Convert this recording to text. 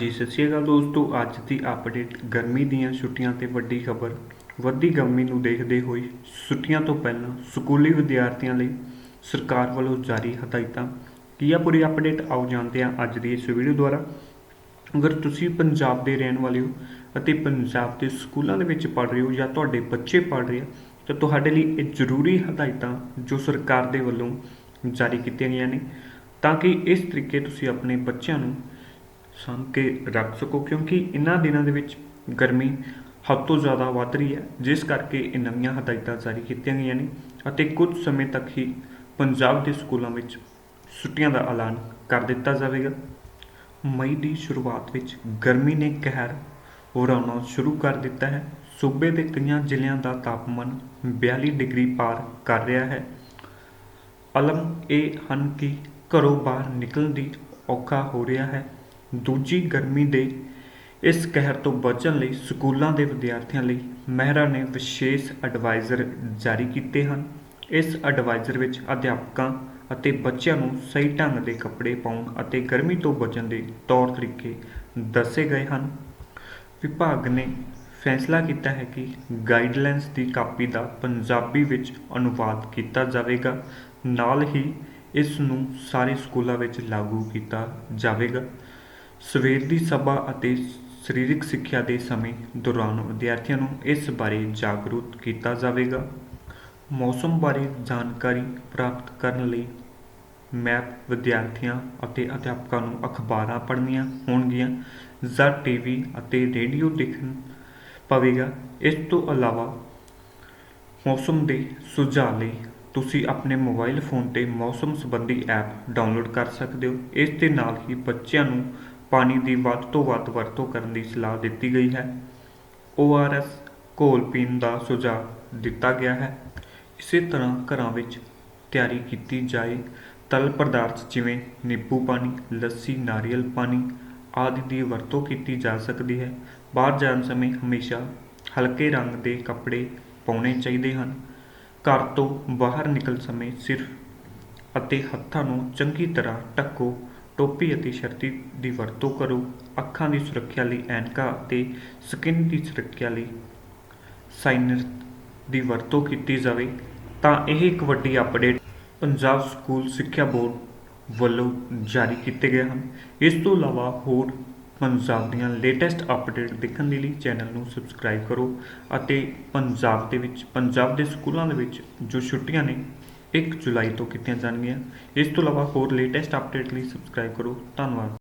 ਜੀ, ਸਤਿ ਸ਼੍ਰੀ ਅਕਾਲ ਦੋਸਤੋ। ਅੱਜ ਦੀ ਅਪਡੇਟ ਗਰਮੀ ਦੀਆਂ ਛੁੱਟੀਆਂ ਤੇ ਵੱਡੀ ਖਬਰ। ਵੱਧਦੀ ਗਰਮੀ ਨੂੰ ਦੇਖਦੇ ਹੋਏ ਛੁੱਟੀਆਂ ਤੋਂ ਪਹਿਲਾਂ ਸਕੂਲੀ ਵਿਦਿਆਰਥੀਆਂ ਲਈ ਸਰਕਾਰ ਵੱਲੋਂ ਜਾਰੀ ਹਦਾਇਤਾਂ। ਕੀ ਆ ਪੂਰੀ ਅਪਡੇਟ ਆਓ ਜਾਣਦੇ ਹਾਂ ਅੱਜ ਦੀ ਇਸ ਵੀਡੀਓ ਦੁਆਰਾ। ਅਗਰ ਤੁਸੀਂ ਪੰਜਾਬ ਦੇ ਰਹਿਣ ਵਾਲੇ ਹੋ ਅਤੇ ਪੰਜਾਬ ਦੇ ਸਕੂਲਾਂ ਦੇ ਵਿੱਚ ਪੜ੍ਹ ਰਹੇ ਹੋ ਜਾਂ ਤੁਹਾਡੇ ਬੱਚੇ ਪੜ੍ਹ ਰਹੇ ਆ, ਤਾਂ ਤੁਹਾਡੇ ਲਈ ਇਹ ਜ਼ਰੂਰੀ ਹਦਾਇਤਾਂ ਜੋ ਸਰਕਾਰ ਦੇ ਵੱਲੋਂ ਜਾਰੀ ਕੀਤੀਆਂ ਗਈਆਂ ਨੇ, ਤਾਂ ਕਿ ਇਸ ਤਰੀਕੇ ਤੁਸੀਂ ਆਪਣੇ ਬੱਚਿਆਂ ਨੂੰ ਸਾਂਭ ਕੇ ਰੱਖ ਸਕੋ, ਕਿਉਂਕਿ ਇਹਨਾਂ ਦਿਨਾਂ ਦੇ ਵਿੱਚ ਗਰਮੀ ਹੱਦ ਤੋਂ ਜ਼ਿਆਦਾ ਵੱਧ ਰਹੀ ਹੈ, ਜਿਸ ਕਰਕੇ ਇਹ ਨਵੀਆਂ ਹਦਾਇਤਾਂ ਜਾਰੀ ਕੀਤੀਆਂ ਗਈਆਂ ਨੇ ਅਤੇ ਕੁਝ ਸਮੇਂ ਤੱਕ ਹੀ ਪੰਜਾਬ ਦੇ ਸਕੂਲਾਂ ਵਿੱਚ ਛੁੱਟੀਆਂ ਦਾ ਐਲਾਨ ਕਰ ਦਿੱਤਾ ਜਾਵੇਗਾ। ਮਈ ਦੀ ਸ਼ੁਰੂਆਤ ਵਿੱਚ ਗਰਮੀ ਨੇ ਕਹਿਰ ਉਡਾਉਣਾ ਸ਼ੁਰੂ ਕਰ ਦਿੱਤਾ ਹੈ। ਸੂਬੇ ਦੇ ਕਈਆਂ ਜ਼ਿਲ੍ਹਿਆਂ ਦਾ ਤਾਪਮਾਨ 42 ਡਿਗਰੀ ਪਾਰ ਕਰ ਰਿਹਾ ਹੈ। ਅਲਮ ਇਹ ਹਨ ਕਿ ਘਰੋਂ ਬਾਹਰ ਨਿਕਲਣ ਦੀ ਔਖਾ ਹੋ ਰਿਹਾ ਹੈ। ਦੂਜੀ ਗਰਮੀ ਦੇ ਇਸ ਕਹਿਰ ਤੋਂ ਬਚਣ ਲਈ ਸਕੂਲਾਂ ਦੇ ਵਿਦਿਆਰਥੀਆਂ ਲਈ ਮਹਿਰਾ ਨੇ ਵਿਸ਼ੇਸ਼ ਐਡਵਾਈਜ਼ਰ ਜਾਰੀ ਕੀਤੇ ਹਨ। ਇਸ ਐਡਵਾਈਜ਼ਰ ਵਿੱਚ ਅਧਿਆਪਕਾਂ ਅਤੇ ਬੱਚਿਆਂ ਨੂੰ ਸਹੀ ਢੰਗ ਦੇ ਕੱਪੜੇ ਪਾਉਣ ਅਤੇ ਗਰਮੀ ਤੋਂ ਬਚਣ ਦੇ ਤੌਰ ਤਰੀਕੇ ਦੱਸੇ ਗਏ ਹਨ। ਵਿਭਾਗ ਨੇ ਫੈਸਲਾ ਕੀਤਾ ਹੈ ਕਿ ਗਾਈਡਲਾਈਨਸ ਦੀ ਕਾਪੀ ਦਾ ਪੰਜਾਬੀ ਵਿੱਚ ਅਨੁਵਾਦ ਕੀਤਾ ਜਾਵੇਗਾ। ਨਾਲ ਹੀ ਇਸ ਨੂੰ ਸਾਰੇ ਸਕੂਲਾਂ ਵਿੱਚ ਲਾਗੂ ਕੀਤਾ ਜਾਵੇਗਾ। ਸਵੇਰ ਦੀ ਸਭਾ ਅਤੇ ਸਰੀਰਕ ਸਿੱਖਿਆ ਦੇ ਸਮੇਂ ਦੌਰਾਨ ਵਿਦਿਆਰਥੀਆਂ ਨੂੰ ਇਸ ਬਾਰੇ ਜਾਗਰੂਕ ਕੀਤਾ ਜਾਵੇਗਾ। ਮੌਸਮ ਬਾਰੇ ਜਾਣਕਾਰੀ ਪ੍ਰਾਪਤ ਕਰਨ ਲਈ ਮੈਪ ਵਿਦਿਆਰਥੀਆਂ ਅਤੇ ਅਧਿਆਪਕਾਂ ਨੂੰ ਅਖਬਾਰਾਂ ਪੜ੍ਹਨੀਆਂ ਹੋਣਗੀਆਂ, ਜਾਂ ਟੀਵੀ ਅਤੇ ਰੇਡੀਓ ਦੇਖਣ ਪਵੇਗਾ। ਇਸ ਤੋਂ ਇਲਾਵਾ ਮੌਸਮ ਦੇ ਸੁਝਾਅ ਲਈ ਤੁਸੀਂ ਆਪਣੇ ਮੋਬਾਈਲ ਫੋਨ ਤੇ ਮੌਸਮ ਸੰਬੰਧੀ ਐਪ ਡਾਊਨਲੋਡ ਕਰ ਸਕਦੇ ਹੋ। ਇਸ ਦੇ ਨਾਲ ਹੀ ਬੱਚਿਆਂ ਨੂੰ ਪਾਣੀ ਦੀ ਵੱਧ ਤੋਂ ਵੱਧ ਵਰਤੋਂ ਕਰਨ ਦੀ ਸਲਾਹ ਦਿੱਤੀ ਗਈ ਹੈ। ਓ ਆਰ ORS ਘੋਲ ਪੀਣ ਦਾ ਸੁਝਾਅ ਦਿੱਤਾ ਗਿਆ ਹੈ। ਇਸੇ ਤਰ੍ਹਾਂ ਘਰਾਂ ਵਿੱਚ ਤਿਆਰੀ ਕੀਤੀ ਜਾਏ ਤਰਲ ਪਦਾਰਥ ਜਿਵੇਂ ਨਿੰਬੂ ਪਾਣੀ, ਲੱਸੀ, ਨਾਰੀਅਲ ਪਾਣੀ ਆਦਿ ਦੀ ਵਰਤੋਂ ਕੀਤੀ ਜਾ ਸਕਦੀ ਹੈ। ਬਾਹਰ ਜਾਣ ਸਮੇਂ ਹਮੇਸ਼ਾ ਹਲਕੇ ਰੰਗ ਦੇ ਕੱਪੜੇ ਪਾਉਣੇ ਚਾਹੀਦੇ ਹਨ। ਘਰ ਤੋਂ ਬਾਹਰ ਨਿਕਲ ਸਮੇਂ ਸਿਰਫ ਅਤੇ ਹੱਥਾਂ ਨੂੰ ਚੰਗੀ ਤਰ੍ਹਾਂ ਢੱਕੋ ਟੋਪੀ ਅਤੇ ਛਤਰੀ ਦੀ ਵਰਤੋਂ ਕਰੋ। ਅੱਖਾਂ ਦੀ ਸੁਰੱਖਿਆ ਲਈ ਐਨਕਾਂ ਅਤੇ ਸਕਿਨ ਦੀ ਸੁਰੱਖਿਆ ਲਈ ਸਾਈਨਰ ਦੀ ਵਰਤੋਂ ਕੀਤੀ ਜਾਵੇ। ਤਾਂ ਇਹ ਇੱਕ ਵੱਡੀ ਅਪਡੇਟ ਪੰਜਾਬ ਸਕੂਲ ਸਿੱਖਿਆ ਬੋਰਡ ਵੱਲੋਂ ਜਾਰੀ ਕੀਤੇ ਗਏ ਹਨ। ਇਸ ਤੋਂ ਇਲਾਵਾ ਹੋਰ ਪੰਜਾਬ ਦੀਆਂ ਲੇਟੈਸਟ ਅਪਡੇਟ ਦੇਖਣ ਦੇ ਲਈ ਚੈਨਲ ਨੂੰ ਸਬਸਕ੍ਰਾਈਬ ਕਰੋ ਅਤੇ ਪੰਜਾਬ ਦੇ ਵਿੱਚ, ਪੰਜਾਬ ਦੇ ਸਕੂਲਾਂ ਦੇ ਵਿੱਚ ਜੋ ਛੁੱਟੀਆਂ ਨੇ 1 ਜੁਲਾਈ ਤੋਂ ਕੀਤੀਆਂ ਜਾਣਗੀਆਂ। ਇਸ ਤੋਂ ਇਲਾਵਾ ਹੋਰ ਲੇਟੈਸਟ ਅਪਡੇਟ ਲਈ ਸਬਸਕ੍ਰਾਈਬ ਕਰੋ। ਧੰਨਵਾਦ।